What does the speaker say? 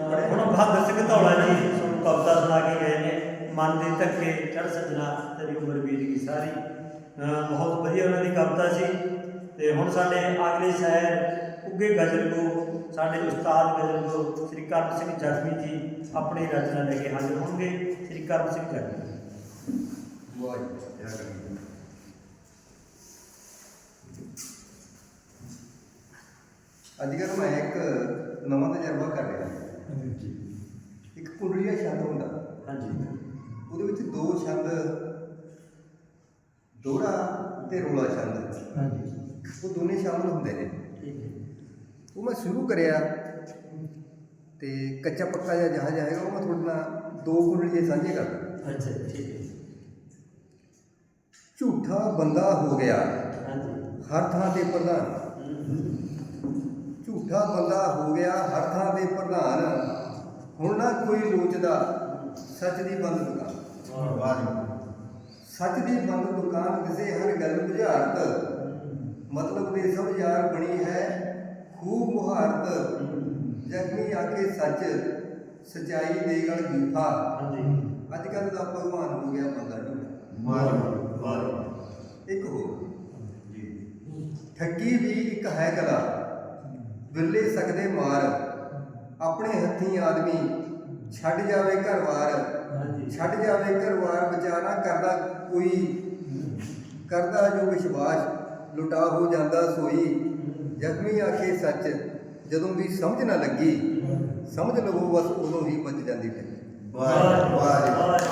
ਅਹ ਹੁਣ ਬਹਾਦਰ ਸਿੰਘ ਧੌਲਾ ਜੀ ਸਾਨੂੰ ਕਵਿਤਾ ਸੁਣਾ ਕੇ ਗਏ ਨੇ ਮਨ ਦੇ ਧੱਕੇ ਚੜ ਸੱਜਣਾ ਤੇਰੀ ਉਮਰ ਬੀਤ ਗਈ ਸਾਰੀ ਅਹ ਬਹੁਤ ਵਧੀਆ ਉਹਨਾਂ ਦੀ ਕਵਿਤਾ ਸੀ ਤੇ ਹੁਣ ਸਾਡੇ ਅਗਲੇ ਸ਼ਾਇਰ ਉੱਗੇ ਗਜ਼ਲ ਕੋ ਸਾਡੇ ਉਸਤਾਦ ਗਜ਼ਲ ਕੋ ਸ੍ਰੀ ਕਰਮ ਸਿੰਘ ਜਗਮੀ ਜੀ ਆਪਣੀ ਰਚਨਾ ਲੈ ਕੇ ਹਾਜ਼ਰ ਹੋਣਗੇ ਸ੍ਰੀ ਕਰਮ ਸਿੰਘ ਜਗਮੀ ਅੱਜ ਕੱਲ੍ਹ ਮੈਂ ਇੱਕ ਨਵਾਂ ਤਜਰਬਾ ਕਰ ਰਿਹਾ ਇੱਕ ਕੁੰਡਲੀਆ ਛੰਦ ਹੁੰਦਾ। ਹਾਂਜੀ। ਉਹਦੇ ਵਿੱਚ ਦੋ ਛੰਦ ਦੋਹਰਾ ਤੇ ਰੋਲਾ ਛੰਦ। ਹਾਂਜੀ। ਉਹ ਦੋਨੇ ਸ਼ਾਮਲ ਹੁੰਦੇ ਨੇ। ਠੀਕ ਹੈ। ਉਹ ਮੈਂ ਸ਼ੁਰੂ ਕਰਿਆ ਤੇ ਕੱਚਾ ਪੱਕਾ ਜਿਹਾ ਜਹਾਜ਼ ਆਏਗਾ ਉਹ ਮੈਂ ਤੁਹਾਡੇ ਨਾਲ ਦੋ ਕੁੰਡਲੀਏ ਸਾਂਝੇ ਕਰਦਾ। ਅੱਛਾ ਠੀਕ ਹੈ। ਝੂਠਾ ਬੰਦਾ ਹੋ ਗਿਆ। ਹਾਂਜੀ। ਹਰ ਥਾਂ ਤੇ ਪ੍ਰਧਾਨ। ਝੂਠਾ ਬੰਦਾ ਹੋ ਗਿਆ ਹਰ ਨਾ ਕੋਈ ਲੋਚਦਾ ਸੱਚ ਦੀ ਬੰਦ ਦੁਕਾਨ। ਸੱਚ ਦੀ ਬੰਦ ਦੁਕਾਨ ਕਿਸੇ ਹਰ ਗੱਲ ਬੁਝਾਰਤ। ਮਤਲਬ ਦੇ ਸਭ ਯਾਰ ਬਣੀ ਹੈ ਖੂਬ ਮੁਹਾਰਤ। ਜ਼ਖਮੀ ਆਕੇ ਸੱਚ ਸਚਾਈ ਦੇ ਗਲ ਹਾਂਜੀ। ਅੱਜ ਕੱਲ ਦਾ ਭਗਵਾਨ ਹੋ ਗਿਆ ਬੰਦਾ ਝੂਠਾ। ਇੱਕ ਹੋਰ। ਠੱਗੀ ਵੀ ਇੱਕ ਹੈ ਕਲਾ। ਵਿਰਲੇ ਸਕਦੇ ਮਾਰ। ਆਪਣੇ ਹੱਥੀਂ ਆਦਮੀ ਛੱਡ ਜਾਵੇ ਘਰ-ਬਾਰ ਹਾਂਜੀ। ਛੱਡ ਜਾਵੇ ਘਰ-ਬਾਰ ਵਿਚਾਰਾ ਕਰਦਾ ਕੋਈ ਕਰਦਾ ਜੋ ਵਿਸ਼ਵਾਸ ਲੁਟਾ ਹੋ ਜਾਂਦਾ ਸੋਈ। ਜ਼ਖਮੀ ਆਖੇ ਸੱਚ ਜਦੋਂ ਵੀ ਸਮਝ ਨਾ ਲੱਗੀ ਸਮਝ ਲਵੋ ਬਸ ਉਦੋਂ ਹੀ ਬਚ ਜਾਂਦੀ ਵਾਹ ਵਾਹ ਵਾਹ